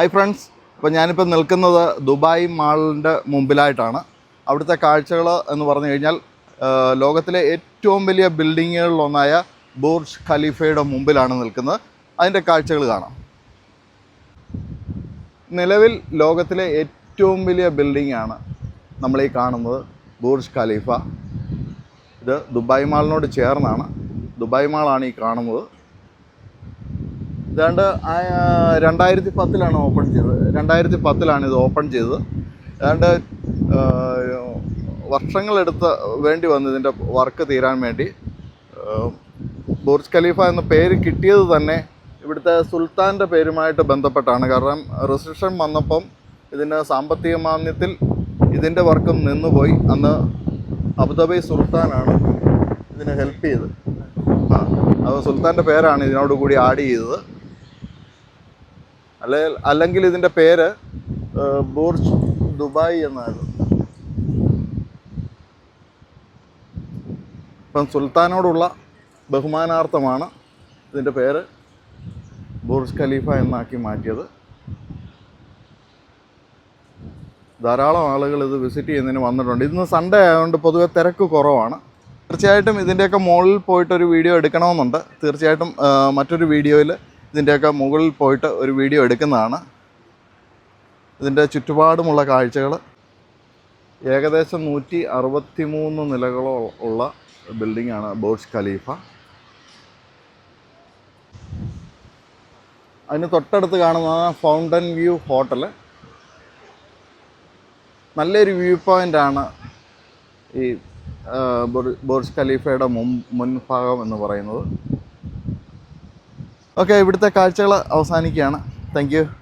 Hi friends അപ്പോൾ ഞാനിപ്പോൾ നിൽക്കുന്നത് ദുബായ് മാളിന്റെ മുമ്പിലായിട്ടാണ്. അവിടുത്തെ കാഴ്ചകൾ എന്ന് പറഞ്ഞു കഴിഞ്ഞാൽ ലോകത്തിലെ ഏറ്റവും വലിയ ബിൽഡിങ്ങുകളിലൊന്നായ ബോർജ് ഖലീഫയുടെ മുമ്പിലാണ് നിൽക്കുന്നത്. അതിന്റെ കാഴ്ചകൾ കാണാം. നിലവിൽ ലോകത്തിലെ ഏറ്റവും വലിയ നമ്മൾ ഈ കാണുന്നത് ബോർജ് ഖലീഫ. ഇത് ദുബായ് മാളിനോട് ചേർന്നാണ്. ദുബായ് മാളാണ് ഈ കാണുന്നത്. ഏതാണ്ട് ആ- രണ്ടായിരത്തി പത്തിലാണ് ഓപ്പൺ ചെയ്തത്. രണ്ടായിരത്തി പത്തിലാണ് ഇത് ഓപ്പൺ ചെയ്തത്. ഏതാണ്ട് വർഷങ്ങളെടുത്ത് വേണ്ടി വന്നു ഇതിന്റെ വർക്ക് തീരാൻ വേണ്ടി. ബുർജ് ഖലീഫ എന്ന പേര് കിട്ടിയത് തന്നെ ഇവിടുത്തെ സുൽത്താന്റെ പേരുമായിട്ട് ബന്ധപ്പെട്ടാണ്. കാരണം റെസ്ട്രിക്ഷൻ വന്നപ്പം ഇതിന്റെ സാമ്പത്തിക മാന്യത്തിൽ ഇതിന്റെ വർക്കും നിന്നുപോയി. അന്ന് അബുദാബി സുൽത്താനാണ് ഇതിനെ ഹെൽപ്പ് ചെയ്തത്. ആ അത് സുൽത്താന്റെ പേരാണ് ഇതിനോട് കൂടി ആഡ് ചെയ്തത്. അല്ലെ അല്ലെങ്കിൽ ഇതിന്റെ പേര് ബോർജ് ദുബായ് എന്നായിരുന്നു. ഇപ്പം സുൽത്താനോടുള്ള ബഹുമാനാർത്ഥമാണ് ഇതിന്റെ പേര് ബോർജ് ഖലീഫ എന്നാക്കി മാറ്റിയത്. ധാരാളം ആളുകൾ ഇത് വിസിറ്റ് ചെയ്യുന്നതിന് വന്നിട്ടുണ്ട്. ഇന്ന് സൺഡേ ആയതുകൊണ്ട് പൊതുവെ തിരക്ക് കുറവാണ്. തീർച്ചയായിട്ടും ഇതിന്റെയൊക്കെ മുകളിൽ പോയിട്ടൊരു വീഡിയോ എടുക്കണമെന്നുണ്ട്. തീർച്ചയായിട്ടും മറ്റൊരു വീഡിയോയിൽ ഇതിന്റെയൊക്കെ മുകളിൽ പോയിട്ട് ഒരു വീഡിയോ എടുക്കുന്നതാണ്. ഇതിന്റെ ചുറ്റുപാടുമുള്ള കാഴ്ചകൾ ഏകദേശം നൂറ്റി അറുപത്തി മൂന്ന് നിലകളോ ഉള്ള ബിൽഡിങ്ങാണ് ബോർഡ്സ് ഖലീഫ. അതിന് തൊട്ടടുത്ത് കാണുന്ന ഫൗണ്ടൻ വ്യൂ ഹോട്ടൽ നല്ലൊരു വ്യൂ പോയിന്റാണ് ഈ ബോർഡ്സ് ബുർ- ഖലീഫയുടെ മുൻ മുൻഭാഗം എന്ന് പറയുന്നത്. ഓക്കെ ഇവിടുത്തെ കാഴ്ചകൾ അവസാനിക്കുകയാണ്. താങ്ക്